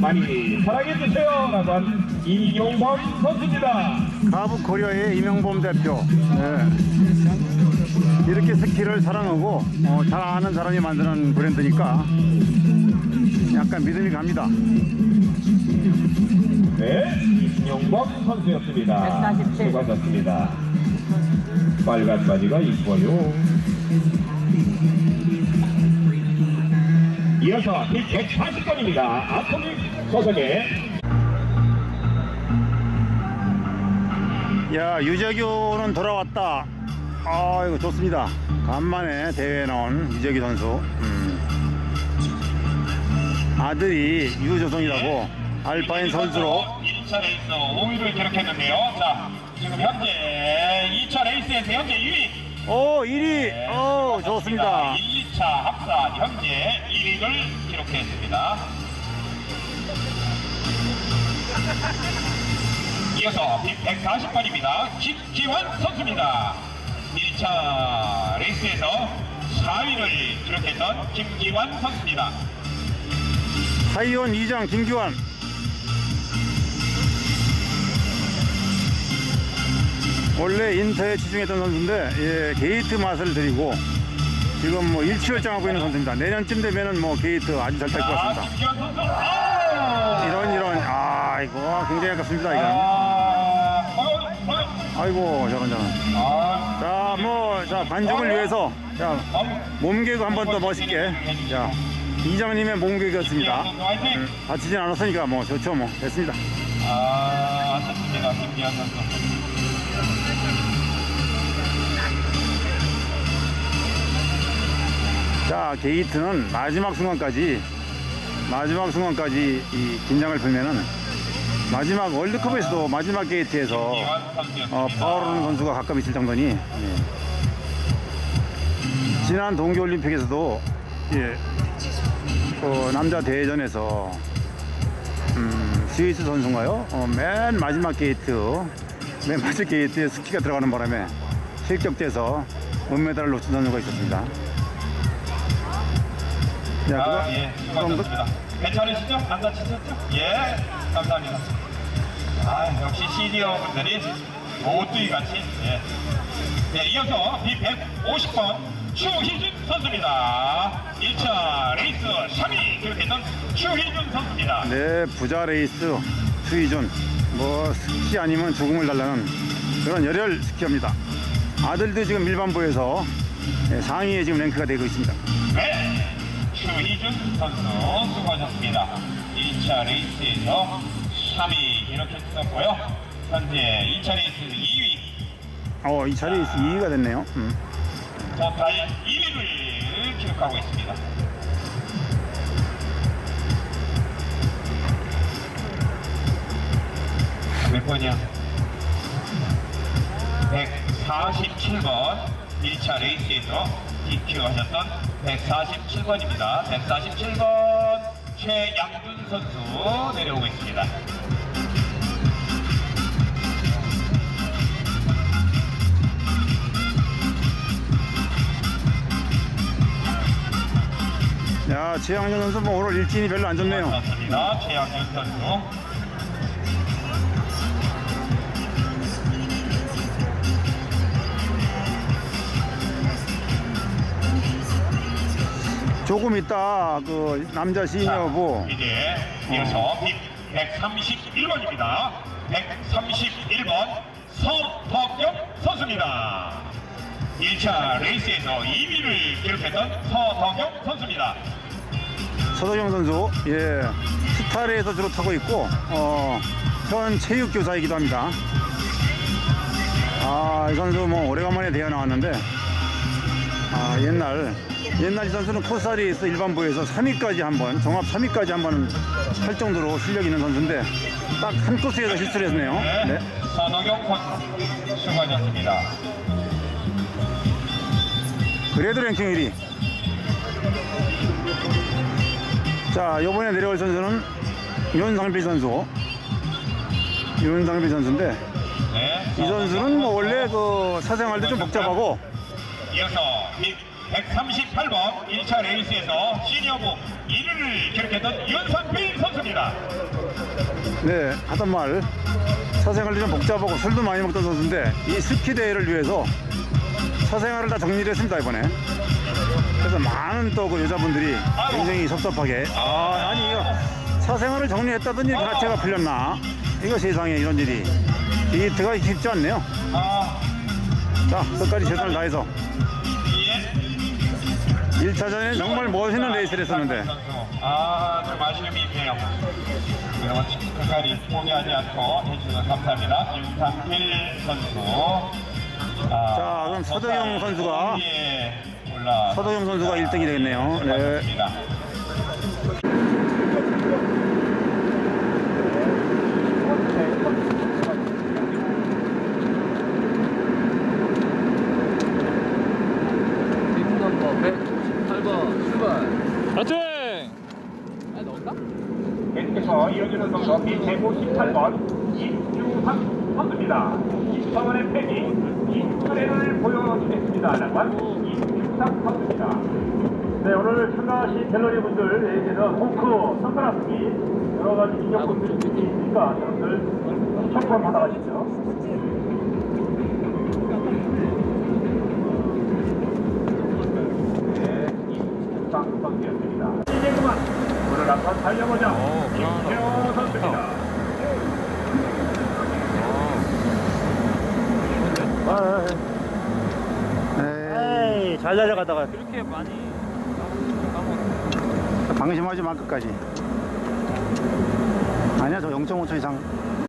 많이 사랑해주세요 라고 한 이용범 선수입니다 가부 코리아의 이명범 대표. 예. 이렇게 스키를 사랑하고 어, 잘 아는 사람이 만드는 브랜드니까 약간 믿음이 갑니다. 네 이용범 선수였습니다 147. 수고하셨습니다 빨간 바지가 이뻐요 이어서 140번입니다 아토믹 소속의 야 유재규는 돌아왔다. 아 이거 좋습니다. 간만에 대회에 나온 유재규 선수. 음. 아들이 유조선이라고 알파인 선수로 1차 레이스 5위를 기록했는데요 자 지금 현재 2차 레이스에서 현재 1위 오 1위 오 좋습니다. 1, 2차 합산 현재 1위를 기록했습니다. 이어서 140번입니다. 김기환 선수입니다. 1차 레이스에서 4위를 기록했던 김기환 선수입니다. 사이원 2장 김규환 원래 인터에 치중했던 선수인데 예, 게이트 맛을 들이고 지금 뭐 일치월장하고 있는 선수입니다. 내년쯤 되면은 뭐 게이트 아주 잘탈것 아, 같습니다. 이런 이런 아 이거 굉장히 아깝습니다 이건. 아이고 저런 저런. 아, 자뭐 자 관중을 위해서 자. 몸개그 한 번 더 멋있게 자 이장님의 몸개그였습니다. 음, 다치진 않았으니까 뭐 좋죠 뭐 됐습니다. 아, 아쉽습니다. 김기환 선수. 자 게이트는 마지막 순간까지 마지막 순간까지 이 긴장을 풀면은 마지막 월드컵에서도 마지막 게이트에서. 어, 파워르는 선수가 가끔 있을 정도니 예. 지난 동계올림픽에서도 예, 그 남자 대회전에서 음, 스위스 선수인가요? 어, 맨 마지막 게이트 맨 마지막 게이트에 스키가 들어가는 바람에 실격돼서 은메달을 놓친 선수가 있었습니다. 자, 그거, 아, 예, 수고하셨습니다. 괜찮으시죠? 안 다치셨죠? 예, 감사합니다. 아, 역시 시니어 분들이 모두이 같이, 예. 네, 이어서 B150번 추희준 선수입니다. 1차 레이스 3위 기록했던 추희준 선수입니다. 네, 부자 레이스 수희준 뭐 스키 아니면 죽음을 달라는 그런 열혈 스키어입니다. 아들도 지금 일반부에서 네, 상위에 지금 랭크가 되고 있습니다. 네, 추희준 선수 수고하셨습니다. 2차 레이스에서 3위 기록했었고요. 현재 2차 레이스 2위 어, 이 차례 2위가 됐네요. 음. 토탈 1위를 기록하고 있습니다. 몇 번이야? 147번 1차 레이스에서 DQ 하셨던 147번입니다. 147번 최양준 선수 내려오고 있습니다. 야, 최양준 선수 뭐 오늘 일진이 별로 안 좋네요. 감사합니다. 최양준 선수. 조금 있다 그 남자 시니어부 이제 이어서 131번입니다. 131번 서덕영 선수입니다. 1차 레이스에서 2위를 기록했던 서덕영 선수입니다. 서도경 선수 예 스타레에서 주로 타고 있고 어, 현 체육 교사이기도 합니다. 아, 이 선수 뭐 오래간만에 대회 나왔는데 아, 옛날 옛날 이 선수는 코스타리에서 일반부에서 3위까지 한번 종합 3위까지 한 번 할 정도로 실력 있는 선수인데 딱 한 코스에서 실수를 했네요. 네. 네. 서덕영 선수 수고하셨습니다. 그래도 랭킹 1위. 자, 요번에 내려올 선수는 윤상필 선수. 윤상필 선수인데 네. 이 선수는 뭐 원래 그 사생활도 좀 복잡하고 이어서 138번 1차 레이스에서 시니어부 1위를 기록했던 윤상필 선수입니다. 네, 하던 말 사생활이 좀 복잡하고 술도 많이 먹던 선수인데 이 스키 대회를 위해서 사생활을 다 정리를 했습니다 이번에. 그래서 많은 또 그 여자분들이 굉장히 섭섭하게 아 아니 이거 사생활을 정리했다더니 가체가 풀렸나? 이거 세상에 이런 일이 이게 들어가기 쉽지 않네요. 아, 자 끝까지 최선을 다해서 예. 1차전에 정말 멋있는 레이스를 했었는데 아, 좀 아쉬움이 있네요. 여러분, 끝까지 포기하지 않고 해주셔서 감사합니다. 윤상필 선수. 아, 자, 그럼 서도영 선수가 예, 올라. 서도영 선수가 1등이 되겠네요. 네. 맞습니다. 팀 넘버 198번 출발. 파이팅! 아 넣을까? 계속해서 이어지는 선수 B158번 임유학 선수입니다. 10차원의 패기 이스레를 보여주겠습니다. 랑관 임유학 선수입니다. 네, 오늘 참가하신 갤러리 분들에게는 호크, 선글라스 여러 가지 기념품들이 있으니까 여러분들 청권 받아가시죠. 네, 임유학 선수였습니다. 이제 그만 오늘 한번 달려보자. 김태호 선수입니다. 에이 잘 달려가다가. 그렇게 많이 방심하지 마 끝까지. 아니야 저 0.5초 이상